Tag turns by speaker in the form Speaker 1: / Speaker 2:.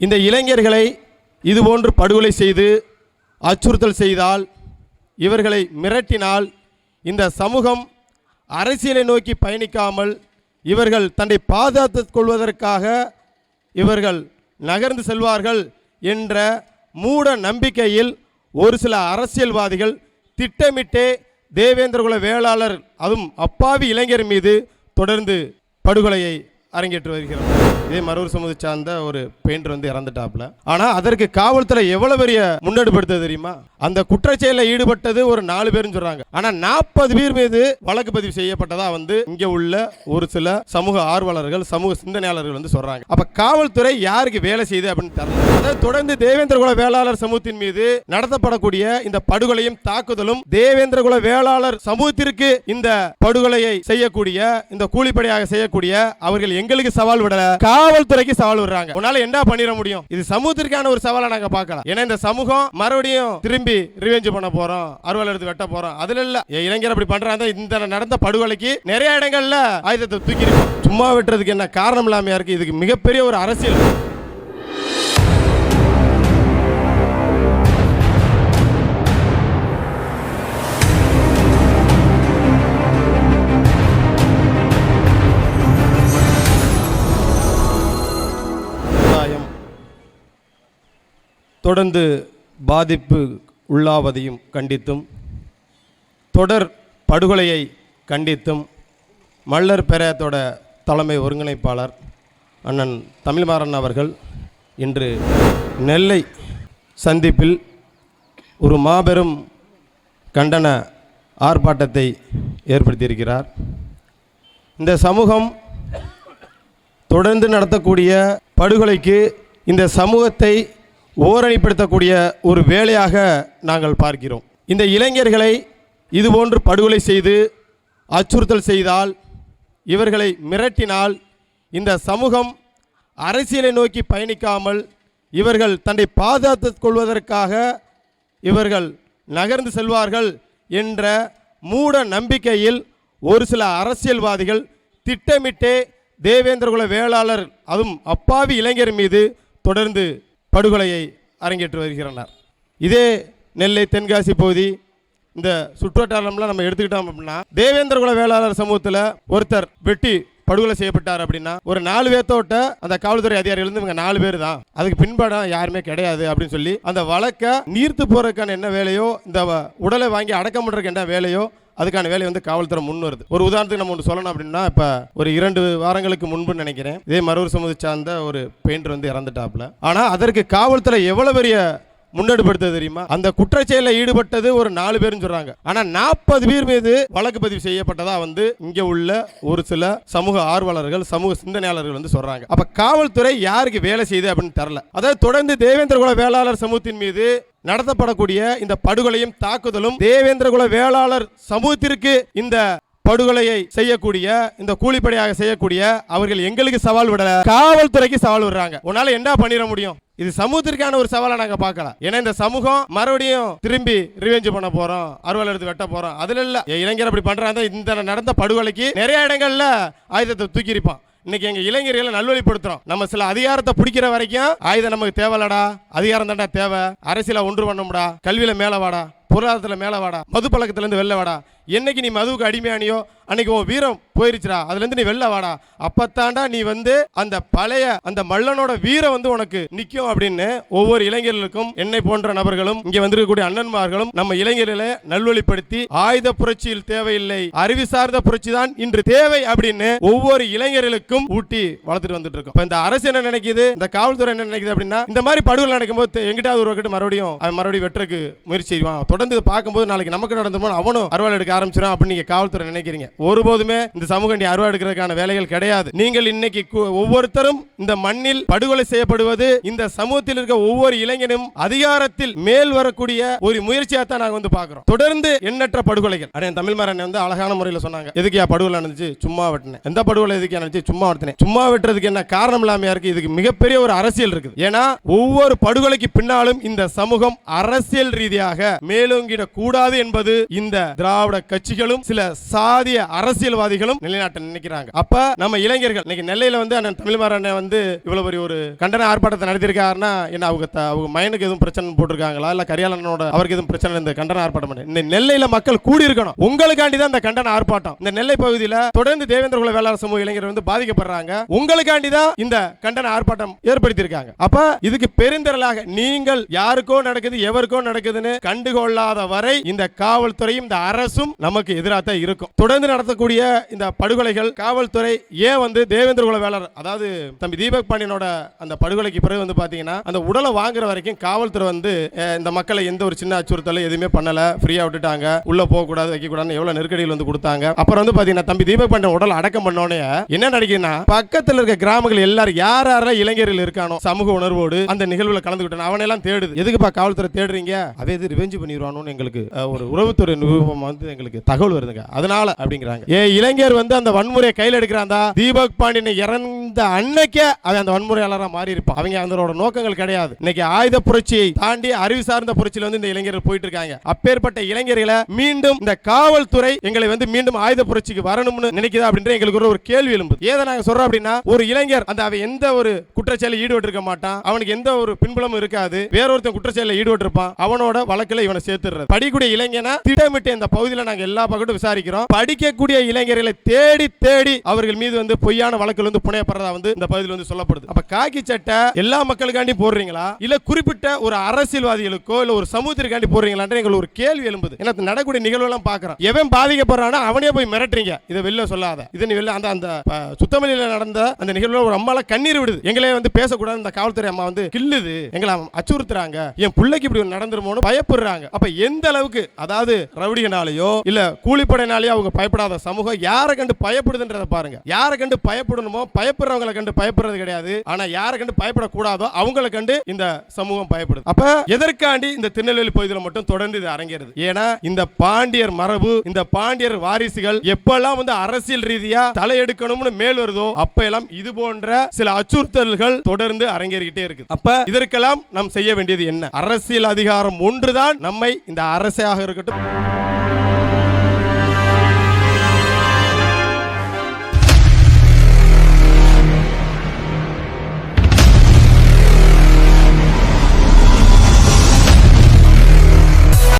Speaker 1: இந்த இளைஞர்களை இதுபோன்று படுகொலை செய்து அச்சுறுத்தல் செய்தால் இவர்களை மிரட்டினால் இந்த சமூகம் அரசியலை நோக்கி பயணிக்காமல் இவர்கள் தன்னை பாதுகாத்து கொள்வதற்காக இவர்கள் நகர்ந்து செல்வார்கள் என்ற மூட நம்பிக்கையில் ஒரு சில அரசியல்வாதிகள் திட்டமிட்டே தேவேந்திரகுல வேளாளர் அதுவும் அப்பாவி இளைஞர் மீது தொடர்ந்து படுகொலையை அரங்கேற்று வருகிறார் இதே மரூர் சமூக சார்ந்த ஒரு பெயிண்டர் வந்து இறந்துட்டாப்ல ஆனா அதற்கு காவல்துறை எவ்வளவு பெரிய முன்னெடுப்பு எடுத்தது தெரியுமா? அந்த குற்றச்செயலில் ஈடுபட்டது ஒரு நாலு பேர் சொல்றாங்க. ஆனா நாற்பது பேர் மீது வழக்கு பதிவு செய்யப்பட்டதா வந்து இங்க உள்ள ஒரு சில சமூக ஆர்வலர்கள் சமூக சிந்தனையாளர்கள் வந்து சொல்றாங்க. அப்ப காவல்துறை யாருக்கு வேலை செய்யுது அப்படின்னு தெரியல. அதை தொடர்ந்து தேவேந்திரகுல வேளாளர் சமூகத்தின் மீது நடத்தப்படக்கூடிய இந்த படுகொலையும் தாக்குதலும் தேவேந்திரகுல வேளாளர் சமூகத்திற்கு இந்த படுகொலையை செய்யக்கூடிய இந்த கூலிப்படையாக செய்யக்கூடிய அவர்கள் எங்களுக்கு சவால் விடல. காவல்துறைக்கு சவால் விடுறாங்க. உன்னால என்ன பண்ணிட முடியும்? இது சமூகத்திற்கான ஒரு சவாலை நாங்க பார்க்கலாம் ஏன்னா இந்த சமூகம் மறுபடியும் திரும்பி ரிவெஞ்ச் பண்ண போறோம். அறுவல் எடுத்து வெட்ட போறோம். அதுல இல்ல. இளைஞர் அப்படி பண்றாங்க. இந்த நடந்த படுகொலைக்கு நிறைய இடங்கள்ல ஆயுதத்தை தூக்கி சும்மா வெட்டுறதுக்கு என்ன காரணம் இல்லாமையா இருக்கு? இதுக்கு மிகப்பெரிய ஒரு அரசியல். தொடர்ந்து பாதிப்பு உள்ளாவதையும் கண்டித்தும் தொடர் படுகொலையை கண்டித்தும் மல்லர் பெரயத்தோட தலைமை ஒருங்கிணைப்பாளர் அண்ணன் தமிழ்மாறன் அவர்கள் இன்று நெல்லை சந்திப்பில் ஒரு மாபெரும் கண்டன ஆர்ப்பாட்டத்தை ஏற்படுத்தியிருக்கிறார். இந்த சமூகம் தொடர்ந்து நடத்தக்கூடிய படுகொலைக்கு இந்த சமூகத்தை ஓரணிப்படுத்தக்கூடிய ஒரு வேலையாக நாங்கள் பார்க்கிறோம். இந்த இளைஞர்களை இதுபோன்று படுகொலை செய்து அச்சுறுத்தல் செய்தால் இவர்களை மிரட்டினால் இந்த சமூகம் அரசியலை நோக்கி பயணிக்காமல் இவர்கள் தன்னை பாதுகாத்து கொள்வதற்காக இவர்கள் நகர்ந்து செல்வார்கள் என்ற மூட நம்பிக்கையில் ஒரு சில அரசியல்வாதிகள் திட்டமிட்டே தேவேந்திரகுல வேளாளர் அதுவும் அப்பாவி இளைஞர் மீது தொடர்ந்து படுகொலையை அரங்கேற்று வருகிறனர் இதே நெல்லை தென்காசி பகுதி இந்த சுற்றுவட்டாரம்லாம் நம்ம எடுத்துக்கிட்டோம் அப்படின்னா தேவேந்திரகுல வேளாளர் சமூகத்தில் ஒருத்தர் வெட்டி படுகொலை செய்யப்பட்டார் அப்படின்னா ஒரு நாலு பேர்த்தோட்ட அந்த காவல்துறை அதிகாரிகள் இருந்து இவங்க நாலு பேர் தான். அதுக்கு பின்படம் யாருமே கிடையாது அப்படின்னு சொல்லி அந்த வழக்கை நீர்த்து போறதுக்கான என்ன வேலையோ இந்த வ- உடலை வாங்கி அடக்கம் பண்ணுறதுக்கு என்ன வேலையோ அதுக்கான வேலை வந்து காவல்துறை முன் வருது. ஒரு உதாரணத்துக்கு நம்ம ஒன்று சொல்லணும் அப்படின்னா இப்போ ஒரு இரண்டு வாரங்களுக்கு முன்பு நினைக்கிறேன் இதே மருவர் சமூக சார்ந்த ஒரு பெயிண்டர் வந்து இறந்துட்டாப்ல ஆனால் அதற்கு காவல்துறை எவ்வளோ பெரிய முன்னெடுப்படுத்த தெரியுமா? அந்த குற்றச்செயலில் ஈடுபட்டது ஒரு நாலு பேர்னு சொல்றாங்க. ஆனா நாற்பது பேர் மீது வழக்கு பதிவு செய்யப்பட்டதா வந்து இங்க உள்ள ஒரு சில சமூக ஆர்வலர்கள் சமூக சிந்தனையாளர்கள் வந்து சொல்றாங்க. அப்ப காவல்துறை யாருக்கு வேலை செய்யுது அப்படின்னு தரல. அதாவது தொடர்ந்து தேவேந்திரகுல வேளாளர் சமூகத்தின் மீது நடத்தப்படக்கூடிய இந்த படுகொலையும் தாக்குதலும் தேவேந்திரகுல வேளாளர் சமூகத்திற்கு இந்த படுகொலையை செய்யக்கூடிய இந்த கூலிப்படையாக செய்யக்கூடிய அவர்கள் எங்களுக்கு சவால் விடல. காவல்துறைக்கு சவால் விடுறாங்க. உன்னால என்ன பண்ணிட முடியும்? இது சமூகத்திற்கான ஒரு சவாலை நாங்கள் பார்க்கலாம் ஏன்னா இந்த சமூகம் மறுபடியும் திரும்பி ரிவெஞ்ச் பண்ண போறோம் அறுவல் எடுத்து வெட்ட போறோம். அதுல இல்ல. இளைஞர் அப்படி பண்றாங்க. இந்த நடந்த படுகொலைக்கு நிறைய இடங்கள்ல ஆயுதத்தை தூக்கியிருப்பான் இன்னைக்கு எங்க இளைஞர்களை நல்வழிப்படுத்துறோம். நம்ம சில அதிகாரத்தை பிடிக்கிற வரைக்கும் ஆயுதம் நமக்கு தேவையில்லடா. அதிகாரம் தாண்டா தேவை. அரசியல ஒன்று பண்ணும்டா. கல்வியில மேல வாடா. பொருளாதாரத்துல மேல வாடா. மது பழக்கத்துல இருந்து வெளில வாடா. என்னைக்கு நீ மதுவுக்கு அடிமையானியோ அன்னைக்கு உன் வீரம் போயிருச்சுடா. அதுலேருந்து நீ வெளில வாடா. அப்பத்தாண்டா நீ வந்து அந்த பழைய அந்த மல்லனோட வீரம் வந்து உனக்கு நிற்கும் அப்படின்னு ஒவ்வொரு இளைஞர்களுக்கும் என்னை போன்ற நபர்களும் இங்கே வந்திருக்கக்கூடிய அண்ணன்மார்களும் நம்ம இளைஞர்களை நல்வழிப்படுத்தி ஆயுத புரட்சியில் தேவையில்லை அறிவு சார்ந்த புரட்சி தான் இன்று தேவை அப்படின்னு ஒவ்வொரு இளைஞர்களுக்கும் ஊட்டி வளர்த்துட்டு வந்துட்டு இருக்கோம். இந்த அரசு என்ன நினைக்குது? இந்த காவல்துறை என்ன நினைக்குது அப்படின்னா இந்த மாதிரி படுகொலை நடக்கும்போது எங்கிட்டாவது ஒரு மறுபடியும் மறுபடியும் வெட்டுறதுக்கு முயற்சி செய்வான். தொடர்ந்து பார்க்கும்போது நாளைக்கு நமக்கு நடந்துமோ அவனும் அறுவாள் எடுக்க ஆரம்பிச்சிடும் அப்படின்னு நீங்க காவல்துறை நினைக்கிறீங்க. ஒருபோதுமே இந்த சமூக நீ அறுவாள் எடுக்கிறதுக்கான வேலைகள் கிடையாது. நீங்கள் இன்னைக்கு ஒவ்வொருத்தரும் இந்த மண்ணில் படுகொலை செய்யப்படுவது இந்த சமூகத்தில் இருக்க ஒவ்வொரு இளைஞனும் அதிகாரத்தில் மேல் வரக்கூடிய ஒரு முயற்சியாக தான் நாங்க வந்து பார்க்கிறோம். தொடர்ந்து எண்ணற்ற படுகொலைகள். அடே தமிழ்மாரன் வந்து அழகான முறையில் சொன்னாங்க. எதுக்கியா படுகொலை நடந்துச்சு? சும்மா வெட்டினேன். எந்த படுகொலை எதுக்கியா நடந்துச்சு? சும்மா வெட்டினேன். சும்மா வெட்டுறதுக்கு என்ன காரணம் இல்லாமையா இருக்கு? இதுக்கு மிகப்பெரிய ஒரு அரசியல் இருக்குது. ஏன்னா ஒவ்வொரு படுகொலைக்கு பின்னாலும் இந்த சமூகம் அரசியல் ரீதியாக மேலோங்கிடக் கூடாது என்பது இந்த திராவிட கட்சிகளும் சில சாதிய அரசியல்வாதிகளும் நிலைநாட்ட நினைக்கிறாங்க. அப்ப நம்ம இளைஞர்கள் இன்னைக்கு நெல்லையில வந்து அண்ணன் தமிழ்மாறன் வந்து இவ்வளவு பெரிய ஒரு கண்டன ஆர்ப்பாட்டத்தை நடத்திருக்காருன்னா என்ன அவங்க அவங்க மைனுக்கு எதுவும் பிரச்சனை போட்டிருக்காங்களா? இல்ல கரியாளனோட அவருக்கு எதுவும் பிரச்சனை இந்த கண்டன ஆர்ப்பாட்டம் இந்த நெல்லையில மக்கள் கூடி இருக்கணும் உங்களுக்காண்டி தான் இந்த கண்டன ஆர்ப்பாட்டம். இந்த நெல்லை பகுதியில தொடர்ந்து தேவேந்திர குல வேளாண் சமூக இளைஞர்கள் வந்து பாதிக்கப்படுறாங்க. உங்களுக்காண்டி தான் இந்த கண்டன ஆர்ப்பாட்டம் ஏற்படுத்தியிருக்காங்க. அப்ப இதுக்கு பெருந்திரளாக நீங்கள் யாருக்கோ நடக்குது எவருக்கோ நடக்குதுன்னு கண்டுகொள்ளாத வரை இந்த காவல்துறையும் இந்த அரசும் நமக்கு எதிராக தான் இருக்கும். தொடர்ந்து நடத்தக்கூடிய இந்த படுகொலைகள் காவல்துறை ஏன் வந்து தேவேந்திர குல வேளாளர் அதாவது தம்பி தீபக் பாண்டியனோட அந்த படுகொலைக்கு பிறகு வந்து பாத்தீங்கன்னா அந்த உடலை வாங்குற வரைக்கும் காவல்துறை வந்து இந்த மக்களை எந்த ஒரு சின்ன அச்சுறுத்தலும் எதுவுமே பண்ணல. ஃப்ரீயா விட்டுட்டாங்க. உள்ள போக கூடாது வைக்க கூடாதுன்னு எவ்வளவு நெருக்கடிகள் வந்து கொடுத்தாங்க. அப்புறம் வந்து பாத்தீங்கன்னா தம்பி தீபக் பாண்டியன் உடல் அடக்கம் பண்ணோடனே என்ன நடக்குதுன்னா பக்கத்தில் இருக்க கிராமங்கள் எல்லாரும் யார் யாரெல்லாம் இளைஞர்கள் இருக்கானோ சமூக உணர்வோடு அந்த நிகழ்வுல கலந்துக்கிட்டான் அவனெல்லாம் தேடுது. எதுக்குப்பா காவல்துறை தேடுறீங்க? அதே இது ரிவெஞ்சு பண்ணிடுவானோன்னு எங்களுக்கு ஒரு உறவுத்துறை நிரூபம் வந்து எங்களுக்கு தகவல் வருதுங்க. அதனால அப்படிங்கிறாங்க. ஏ இளைஞர் வந்து அந்த வன்முறையை கையில் எடுக்கிறாந்தா தீபக் பாண்டியனை இறந்த அன்னைக்கே அவன் அந்த வன்முறையாளராக மாறி இருப்பான் அவங்க அதனோட நோக்கங்கள் கிடையாது. இன்னைக்கு ஆயுத புரட்சியை தாண்டி அறிவு சார்ந்த புரட்சியில் வந்து இந்த இளைஞர்கள் போயிட்டு இருக்காங்க அப்பேற்பட்ட இளைஞர்களை மீண்டும் இந்த காவல்துறை எங்களை வந்து மீண்டும் ஆயுத புரட்சிக்கு வரணும்னு நினைக்குதா அப்படின்ற எங்களுக்கு ஒரு- ஒரு கேள்வி எழும்புது. ஏதை நாங்க சொல்றோம் அப்படின்னா ஒரு இளைஞர் அந்த அவன் எந்த ஒரு குற்றச்செயலில் ஈடுபட்டு இருக்க மாட்டான். அவனுக்கு எந்த ஒரு பின்புலமும் இருக்காது. வேறொருத்தன் குற்றச்செயலில் ஈடுபட்டு இருப்பான் அவனோட வழக்கில் இவனை சேர்த்துறது படிக்கூடிய இளைஞனா திட்டமிட்டு இந்த பகுதியில் நாங்க எல்லா பக்கத்தும் விசாரிக்கிறோம். படிக்கக்கூடிய இளைஞர்களை தேடி தேடி அவர்கள் மீது வந்து பொய்யான வழக்கில் வந்து புனையப்படுறதா வந்து இந்த பகுதியில் வந்து சொல்லப்படுது. அப்ப காக்கி சட்டை எல்லா மக்களுக்காண்டி போடுறீங்களா? இல்ல குறிப்பிட்ட ஒரு அரசியல்வாதிகளுக்கோ இல்ல ஒரு சமூகத்திற்காண்டி போடுறீங்களான்ற எங்களுக்கு ஒரு கேள்வி எழும்புது. ஏன்னா நடக்கூடிய நிகழ்வு எல்லாம் பாக்குறோம் எவன் பாதிக்கப்படுறானோ அவனே போய் மிரட்டுறீங்க. இதை வெளில சொல்லாத. இது வெளில அந்த அந்த அஹ், நடந்த அந்த நிகழ்வுல ஒரு அம்மால கண்ணீர் விடுது. எங்களே வந்து பேசக்கூடாது. இந்த காவல்துறை அம்மா வந்து கில்லுது எங்களை அச்சுறுத்துறாங்க. என் பிள்ளைக்கு இப்படி நடந்துருமோன்னு பயப்படுறாங்க. அப்ப எந்த அளவுக்கு அதாவது ரவுடிகனாலேயோ இல்ல கூலிப்படைனாலேயோ அவங்க பயப்படாத சமூகம் யாரை கண்டு பயப்படுதுன்றத பாருங்க. யாரை கண்டு பயப்படணுமோ பயப்படுறவங்களை கண்டு பயப்படுறது கிடையாது. ஆனா யாரை கண்டு பயப்படக்கூடாதோ அவங்களை கண்டு இந்த சமூகம் பயப்படுது. அப்ப எதற்காண்டி இந்த திருநெல்வேலி பகுதியில் மட்டும் தொடர்ந்து இது அரங்கிறது? ஏன்னா இந்த பாண்டியர் மரபு இந்த பாண்டியர் வாரிசுகள் எப்பெல்லாம் வந்து அரசியல் ரீதியா தலையெடுக்கணும்னு மேல் வருதோ அப்ப எல்லாம் இது போன்ற சில அச்சுறுத்தல்கள் தொடர்ந்து அரங்கேறிக்கிட்டே இருக்கு அப்ப இதற்கெல்லாம் நாம் செய்ய வேண்டியது என்ன? அரசியல் அதிகாரம் ஒன்றுதான் நம்மை இந்த அரசாக இருக்கட்டும்.